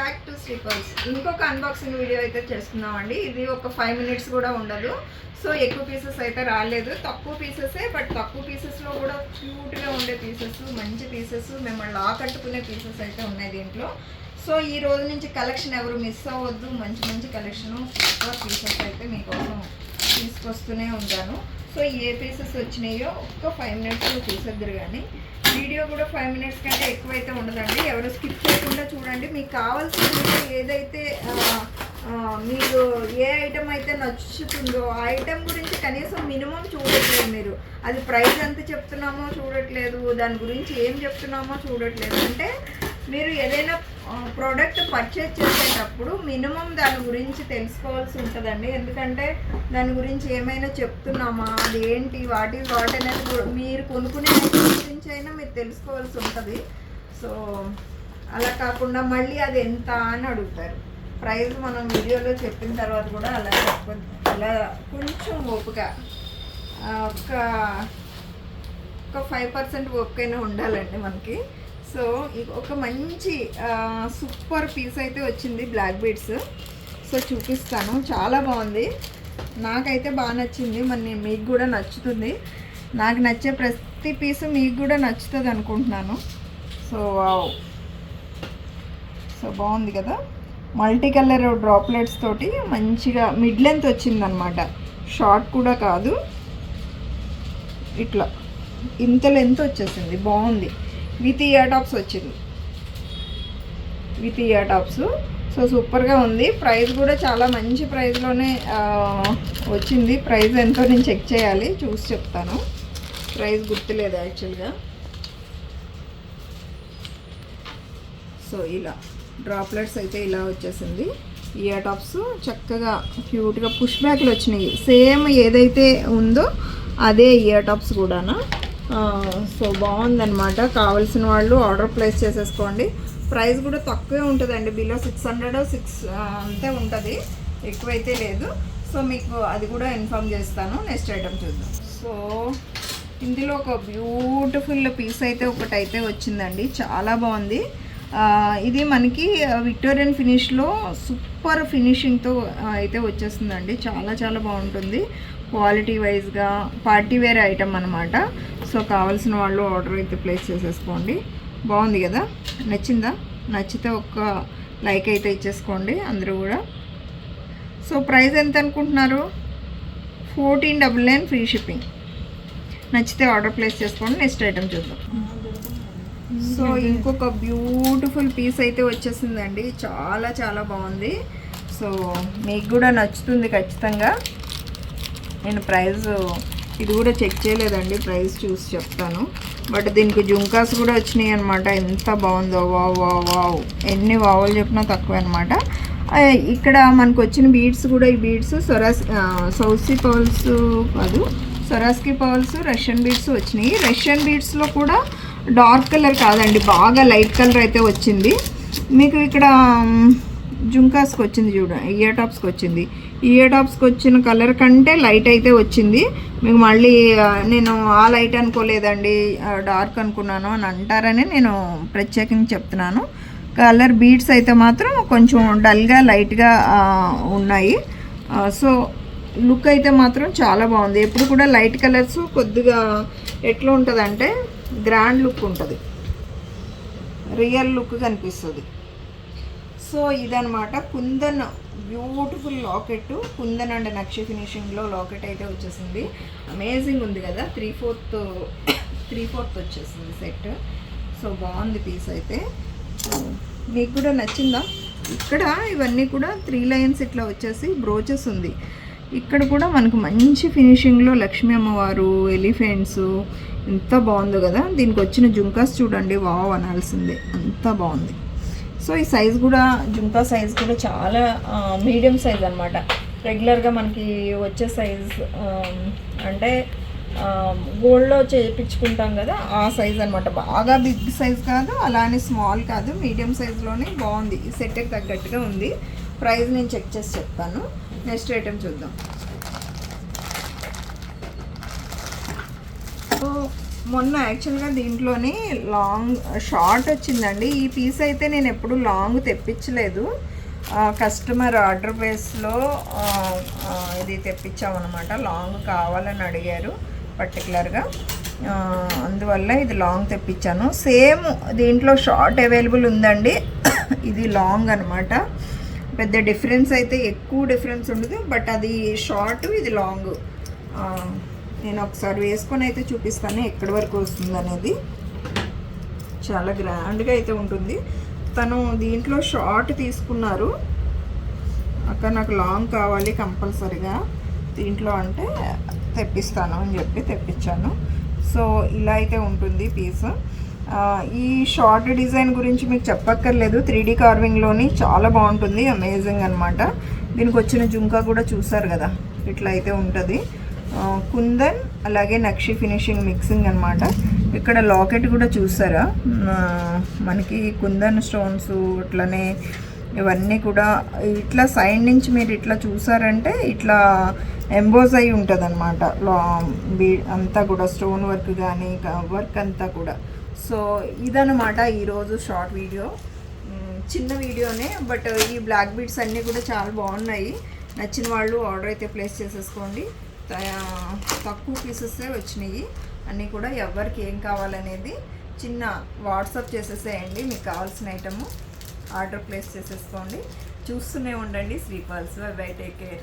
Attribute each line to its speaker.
Speaker 1: Back to sleepers ఇంకొక unboxing video అయితే చేస్తున్నామండి. ఇది ఒక ఫైవ్ మినిట్స్ కూడా ఉండదు. సో ఎక్కువ పీసెస్ అయితే రాలేదు. తక్కువ పీసెసే బట్ తక్కువ పీసెస్లో కూడా క్యూట్గా ఉండే పీసెస్ మంచి పీసెస్ మిమ్మల్ని ఆకట్టుకునే పీసెస్ అయితే ఉన్నాయి దీంట్లో. సో ఈ రోజు నుంచి కలెక్షన్ ఎవరు మిస్ అవ్వద్దు. మంచి మంచి కలెక్షన్ సూపర్ పీసెస్ అయితే మీకోసం తీసుకొస్తూనే ఉంటాను. సో ఏ పీసెస్ వచ్చినాయో ఒక్క ఫైవ్ మినిట్స్లో చూసేద్దరు కానీ వీడియో కూడా ఫైవ్ మినిట్స్ కంటే ఎక్కువైతే ఉండదండి. ఎవరు స్కిప్ చేయకుండా చూడండి. మీకు కావాల్సిన ఏదైతే మీరు ఏ ఐటెం అయితే నచ్చుతుందో ఆ ఐటెం గురించి కనీసం మినిమం చూడట్లేదు మీరు. అది ప్రైస్ ఎంత చెప్తున్నామో చూడట్లేదు. దాని గురించి ఏం చెప్తున్నామో చూడట్లేదు. అంటే మీరు ఏదైనా ప్రోడక్ట్ పర్చేజ్ చేసేటప్పుడు మినిమం దాని గురించి తెలుసుకోవాల్సి ఉంటుందండి. ఎందుకంటే దాని గురించి ఏమైనా చెప్తున్నామా? అది ఏంటి? వాట్ ఈజ్ వాట్ అనేది మీరు కొనుక్కునే గురించి అయినా మీరు తెలుసుకోవాల్సి ఉంటుంది. సో అలా కాకుండా మళ్ళీ అది ఎంత అని అడుగుతారు. ప్రైస్ మనం వీడియోలో చెప్పిన తర్వాత కూడా అలా చెప్ప అలా కొంచెం ఓపిక ఒక ఒక ఫైవ్ పర్సెంట్ ఓపికైనా ఉండాలండి మనకి. సో ఒక మంచి సూపర్ పీస్ అయితే వచ్చింది బ్లాక్ బీడ్స్. సో చూపిస్తాను. చాలా బాగుంది. నాకైతే బాగా నచ్చింది. మరి మీకు కూడా నచ్చుతుంది. నాకు నచ్చే ప్రతి పీసు మీకు కూడా నచ్చుతుంది అనుకుంటున్నాను. So wow. సో బాగుంది కదా? మల్టీ కలర్ డ్రాప్లెట్స్ తోటి మంచిగా మిడ్ లెంత్ వచ్చిందనమాట. షార్ట్ కూడా కాదు. ఇట్లా ఇంత లెంత్ వచ్చేసింది. బాగుంది. విత్ ఇయర్ టాప్స్ వచ్చింది. With ear tops. సో సూపర్గా ఉంది. ప్రైస్ కూడా చాలా మంచి ప్రైస్లోనే వచ్చింది. ప్రైస్ ఎంతో నేను చెక్ చేయాలి. చూసి చెప్తాను. ప్రైస్ గుర్తులేదు యాక్చువల్గా. సో ఇలా డ్రాప్లెట్స్ అయితే ఇలా వచ్చేసింది. ఇయర్ టాప్స్ చక్కగా క్యూట్గా పుష్ బ్యాక్లు వచ్చినాయి. సేమ్ ఏదైతే ఉందో అదే ఇయర్ టాప్స్ కూడానా? సో బాగుందనమాట కావాల్సిన వాళ్ళు ఆర్డర్ ప్లేస్ చేసేసుకోండి. ప్రైస్ కూడా తక్కువే ఉంటుందండి. బిలో సిక్స్ హండ్రెడ్ సిక్స్ అంతే ఉంటుంది. ఎక్కువైతే లేదు. సో మీకు అది కూడా ఇన్ఫామ్ చేస్తాను. నెక్స్ట్ ఐటమ్ చూద్దాం. సో ఇందులో ఒక బ్యూటిఫుల్ పీస్ అయితే ఒకటి అయితే వచ్చిందండి. చాలా బాగుంది. ఇది మనకి విక్టోరియన్ ఫినిష్లో సూపర్ ఫినిషింగ్తో అయితే వచ్చేస్తుందండి. చాలా చాలా బాగుంటుంది. క్వాలిటీ వైజ్గా పార్టీ వేర్ ఐటమ్ అనమాట సో కావాల్సిన వాళ్ళు ఆర్డర్ అయితే ప్లేస్ చేసేసుకోండి. బాగుంది కదా? నచ్చిందా? నచ్చితే ఒక్క లైక్ అయితే ఇచ్చేసుకోండి అందరూ కూడా. సో ప్రైస్ ఎంత అనుకుంటున్నారు? Fourteen double nine free shipping. నచ్చితే ఆర్డర్ ప్లేస్ చేసుకోండి. నెక్స్ట్ ఐటమ్ చూద్దాం. సో ఇంకొక బ్యూటిఫుల్ పీస్ అయితే వచ్చేసిందండి. చాలా చాలా బాగుంది. సో మీకు కూడా నచ్చుతుంది ఖచ్చితంగా. నేను ప్రైస్ ఇది కూడా చెక్ చేయలేదండి ప్రైస్ చూసి చెప్తాను. బట్ దీనికి జుంకాస్ కూడా వచ్చినాయి అనమాట ఎంత బాగుందో వావ్ వావ్ వావ్. ఎన్ని వావులు చెప్పినా తక్కువ అనమాట ఇక్కడ మనకు వచ్చిన బీడ్స్ కూడా ఈ బీడ్స్ సొరాస్ సౌసీ పౌల్స్ కాదు సొరాస్కి పౌల్స్ రష్యన్ బీడ్స్ వచ్చినాయి. రష్యన్ బీడ్స్లో కూడా డార్క్ కలర్ కాదండి బాగా లైట్ కలర్ అయితే వచ్చింది. మీకు ఇక్కడ జుంకాస్కి వచ్చింది చూడ ఇయర్ టాప్స్కి వచ్చింది. ఇయర్ టాప్స్కి వచ్చిన కలర్ కంటే లైట్ అయితే వచ్చింది. మీకు మళ్ళీ నేను ఆ లైట్ అనుకోలేదండి డార్క్ అనుకున్నాను అని అంటారని నేను ప్రత్యేకంగా చెప్తున్నాను. కలర్ బీడ్స్ అయితే మాత్రం కొంచెం డల్గా లైట్గా ఉన్నాయి. సో లుక్ అయితే మాత్రం చాలా బాగుంది. ఎప్పుడు కూడా లైట్ కలర్స్ కొద్దిగా ఎట్లా ఉంటుంది అంటే గ్రాండ్ లుక్ ఉంటుంది. రియల్ లుక్ కనిపిస్తుంది. సో ఇదనమాట kundan beautiful locket kundan and nakshi ఫినిషింగ్లో locket అయితే వచ్చేసింది. అమేజింగ్ ఉంది కదా త్రీ ఫోర్త్ త్రీ ఫోర్త్ వచ్చేసింది సెట్. సో బాగుంది పీస్ అయితే. మీకు కూడా నచ్చిందా? ఇక్కడ ఇవన్నీ కూడా త్రీ లైన్స్ ఇట్లా వచ్చేసి బ్రోచెస్ ఉంది. ఇక్కడ కూడా మనకు మంచి ఫినిషింగ్లో లక్ష్మీ అమ్మవారు ఎలిఫెంట్స్ ఎంత బాగుందో కదా. దీనికి వచ్చిన జుంకాస్ చూడండి వావ్ అనాల్సిందే. అంత బాగుంది. సో ఈ సైజ్ కూడా జుంకా సైజ్ కూడా చాలా మీడియం సైజ్ అనమాట రెగ్యులర్గా మనకి వచ్చే సైజ్ అంటే గోల్డ్లో చేయించుకుంటాం కదా ఆ సైజ్ అనమాట బాగా బిగ్ సైజ్ కాదు అలానే స్మాల్ కాదు మీడియం సైజ్లోనే బాగుంది. ఈ సెట్కి తగ్గట్టుగా ఉంది. ప్రైస్ నేను చెక్ చేసి చెప్తాను. నెక్స్ట్ ఐటెం చూద్దాం సో మొన్న యాక్చువల్గా దీంట్లోని లాంగ్ షార్ట్ వచ్చిందండి. ఈ పీస్ అయితే నేను ఎప్పుడు లాంగ్ తెప్పించలేదు. కస్టమర్ ఆర్డర్ బేస్లో ఇది తెప్పించామన్నమాట. లాంగ్ కావాలని అడిగారు పర్టికులర్గా అందువల్ల ఇది లాంగ్ తెప్పించాను. సేమ్ దీంట్లో షార్ట్ అవైలబుల్ ఉందండి. ఇది లాంగ్ అనమాట పెద్ద డిఫరెన్స్ అయితే ఎక్కువ డిఫరెన్స్ ఉండదు. బట్ అది షార్ట్ ఇది లాంగ్ నేను ఒకసారి వేసుకొని అయితే చూపిస్తాను ఎక్కడి వరకు వస్తుంది అనేది. చాలా గ్రాండ్గా అయితే ఉంటుంది. తను దీంట్లో షార్ట్ తీసుకున్నారు. అక్కడ నాకు లాంగ్ కావాలి కంపల్సరిగా. దీంట్లో అంటే తెప్పిస్తాను అని చెప్పి తెప్పించాను. సో ఇలా అయితే ఉంటుంది పీస్. ఈ షార్ట్ డిజైన్ గురించి మీకు చెప్పక్కర్లేదు. త్రీ డీ కార్వింగ్లోని చాలా బాగుంటుంది. అమేజింగ్ అనమాట దీనికి వచ్చిన జుంకా కూడా చూసారు కదా? ఇట్లా అయితే ఉంటుంది. కుందన్ అలాగే నక్షి ఫినిషింగ్ మిక్సింగ్ అనమాట ఇక్కడ లాకెట్ కూడా చూసారా? ఆ, మనకి కుందన్ స్టోన్స్ అట్లనే ఇవన్నీ కూడా ఇట్లా సైడ్ నుంచి మీరు ఇట్లా చూసారంటే ఇట్లా ఎంబోజ్ అయి ఉంటుంది అనమాట అంతా కూడా స్టోన్ వర్క్ కానీ వర్క్ అంతా కూడా. సో ఇదనమాట ఈరోజు షార్ట్ వీడియో. చిన్న వీడియోనే బట్ ఈ బ్లాక్ బీడ్స్ అన్నీ కూడా చాలా బాగున్నాయి. నచ్చిన వాళ్ళు ఆర్డర్ అయితే ప్లేస్ చేసేసుకోండి. తక్కువ పీసెసే వచ్చినాయి. అన్నీ కూడా ఎవరికి ఏం కావాలనేది చిన్న వాట్సాప్ చేసేసేయండి. మీకు కావాల్సిన ఐటము ఆర్డర్ ప్లేస్ చేసేసుకోండి. చూస్తూనే ఉండండి. Sripals bye take care.